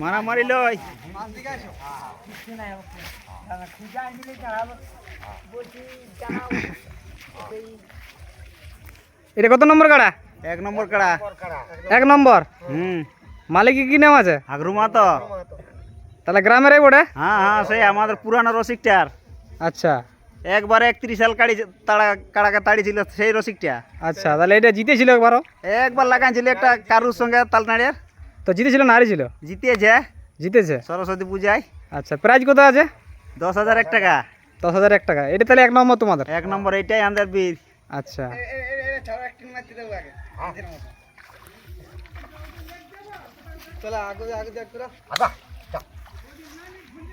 মারামারি লই এটা কত নম্বর কাড়া? এক নম্বর কাড়া। এক নম্বর হুম। মালিক কি নাম আছে? হাগরু মা তো। তাহলে গ্রামের এই বটে? হ্যাঁ হ্যাঁ সেই আমাদের পুরানো রসিকটার। আচ্ছা। একবার একত্রিশ সাল কাড়ি তাড়া কাড়াকে তাড়িয়েছিল সেই রসিকটা। আচ্ছা তাহলে এটা জিতেছিল একবারও? একবার লাগাইছিল একটা কারুর সঙ্গে তালনাড়িয়ার। তো জিতেছিল না হারিয়েছিল? জিতেছে। জিতেছে? সরস্বতী পূজায়। আচ্ছা প্রাইজ কত আছে? দশ হাজার এক টাকা। দশ হাজার এক টাকা। এটা তাহলে এক নম্বর তোমাদের? এক নম্বর এটাই আমাদের বীর। আচ্ছা।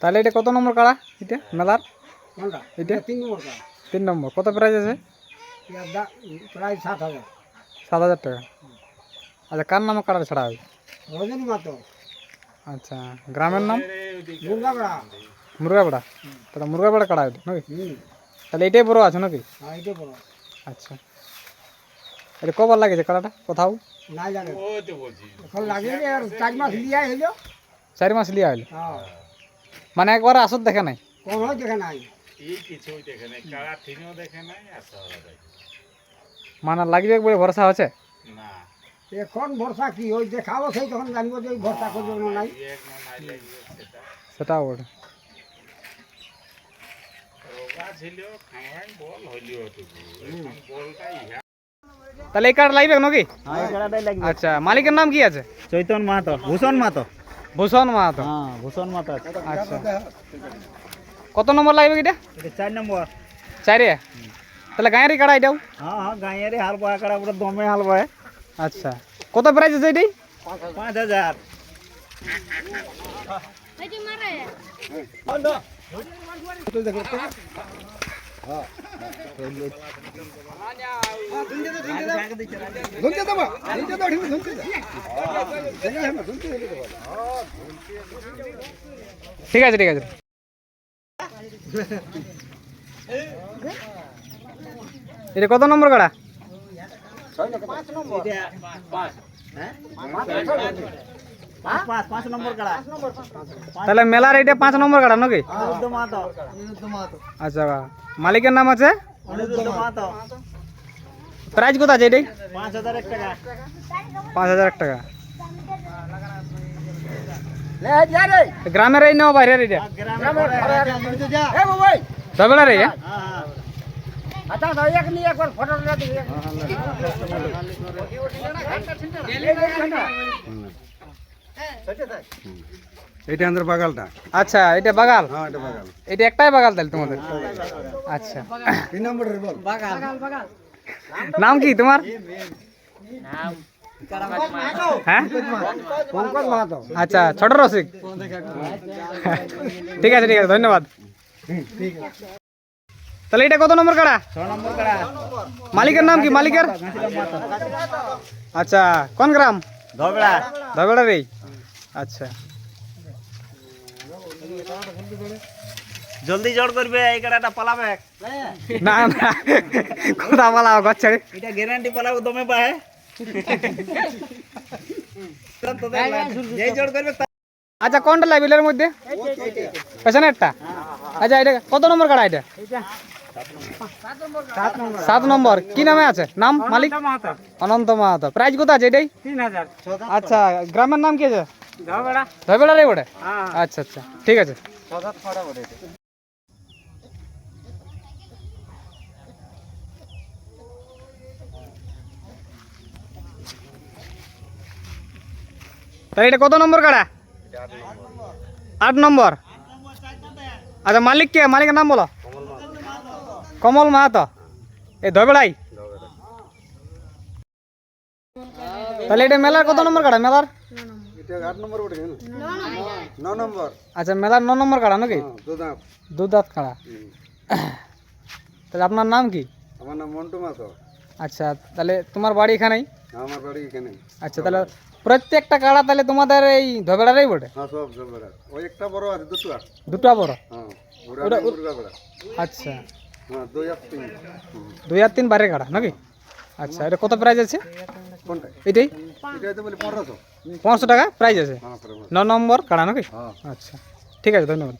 তাহলে এটা কত নম্বর কাড়া? এটা? মেলার? এটা? তিন নম্বর তিন নম্বর। কত প্রাইজ আছে? প্রায় সাত হাজার। সাত হাজার টাকা। আচ্ছা কার নামে কাড়া ছাড়া হবে? রজনী মাতো। আচ্ছা গ্রামের নাম? দুর্গাগড়া মুরগাপাড়া তাহলে মুরগাপাড়া কাড়া এটা নাকি? তাহলে এটাই বড় আছে নাকি? হ্যাঁ বড়। আচ্ছা। এটা কবার লাগেছে কাড়াটা? কোথাও? না জানে। এখন লাগে চার মাস লিয়া হইল। চারি মাস লিয়া হইল মানে একবার আসত দেখে নাই। কোন দেখে নাই। মানে লাগবে বলে ভরসা হচ্ছে এখন ভরসা কি ওই দেখাবো সেই তখন জানব যে ভরসা করব না নাই। সেটাও বটে তাহলে এই কার্ড লাগবে নাকি? হ্যাঁ আচ্ছা মালিকের নাম কি আছে? চৈতন মাহাতো ভূষণ মাহাতো। ভূষণ মাহাতো। হ্যাঁ ভূষণ মাহাতো। আচ্ছা। কত নম্বর লাগবে এটা এটা চার নম্বর। চারে? তাহলে গাঁয়েরই কাড়া এটাও? হ্যাঁ হ্যাঁ গাঁয়ের হাল বয়া কাড়া পুরো দমে হাল বয় আচ্ছা। কত প্রাইস আছে এটাই? পাঁচ হাজার। ঠিক আছে ঠিক আছে। এটা কত নম্বর কাড়া পাঁচ নম্বর তাহলে মেলার এটা পাঁচ নম্বর কাড়া নাকি? আচ্ছা মালিকের নাম আছে? মাহাতো। কত আছে এটাই? পাঁচ হাজার এক টাকা। গ্রামের এই নেওয়া বাইরের এটা দবেলার এই হ্যাঁ? আচ্ছা এক নিয়ে একবার এটা আমাদের বাগালটা। আচ্ছা এটা বাগাল? হ্যাঁ এটা বাগাল। এটা একটাই বাগাল তাহলে তোমাদের? আচ্ছা। তিন নম্বরের বল। নাম কি তোমার? হ্যাঁ? পঙ্কজ মাহাতো। আচ্ছা ছোট রসিক। ঠিক আছে ঠিক আছে ধন্যবাদ। তাহলে এটা কত নম্বর কাড়া? ছ নম্বর কাড়া। মালিকের নাম কি? মালিকের? আচ্ছা কোন গ্রাম? ধবড়া। ধবেড়ার এই আচ্ছা। জলদি জড় করবে এই কাড়াটা পালাবে। না না। কথা বলা ঘর ছেড়ে? এটা গ্যারান্টি পালাবে দমে তা- আচ্ছা কোনটা লাইব্রেরির মধ্যে? পেছনেরটা? আচ্ছা এটা কত নম্বর কাড়া এটা? সাত নম্বর। কি নামে আছে? নাম মালিক? অনন্ত মাহাতো। প্রাইস কত আছে এটাই? আচ্ছা গ্রামের নাম কি আছে? ধবেড়া রে ওটা আচ্ছা আচ্ছা। ঠিক আছে। তাহলে এটা কত নম্বর কাড়া? আট নম্বর। আচ্ছা মালিক কে? মালিকের নাম বলো। কমল মাহাতো। এই ধবেড়াই তাহলে এটা মেলার কত নম্বর কাড়া? মেলার? এটা আট নম্বর ওঠে কেন? ন নম্বর। আচ্ছা মেলার ন নম্বর কাড়া নাকি? দুদাঁত দু দাঁত কাড়া। তাহলে আপনার নাম কি? আমার নাম মন্টু মাতো আচ্ছা তাহলে তোমার বাড়ি এখানেই? আমার বাড়ি এখানে আচ্ছা তাহলে প্রত্যেকটা কাড়া তাহলে তোমাদের এই ধবেড়ারই বটে? হ্যাঁ সব ওই একটা বড় আছে দুটো দুটা বড়? হ্যাঁ আচ্ছা। হ্যাঁ দুই আর তিন। দুই আর তিন বারে কাড়া নাকি? আচ্ছা এটা কত প্রাইস আছে? কোনটা? এটাই? পাঁচশো টাকা প্রাইস আছে। হ্যাঁ। ন নম্বর কাড়া নাকি? হ্যাঁ। আচ্ছা। ঠিক আছে ধন্যবাদ।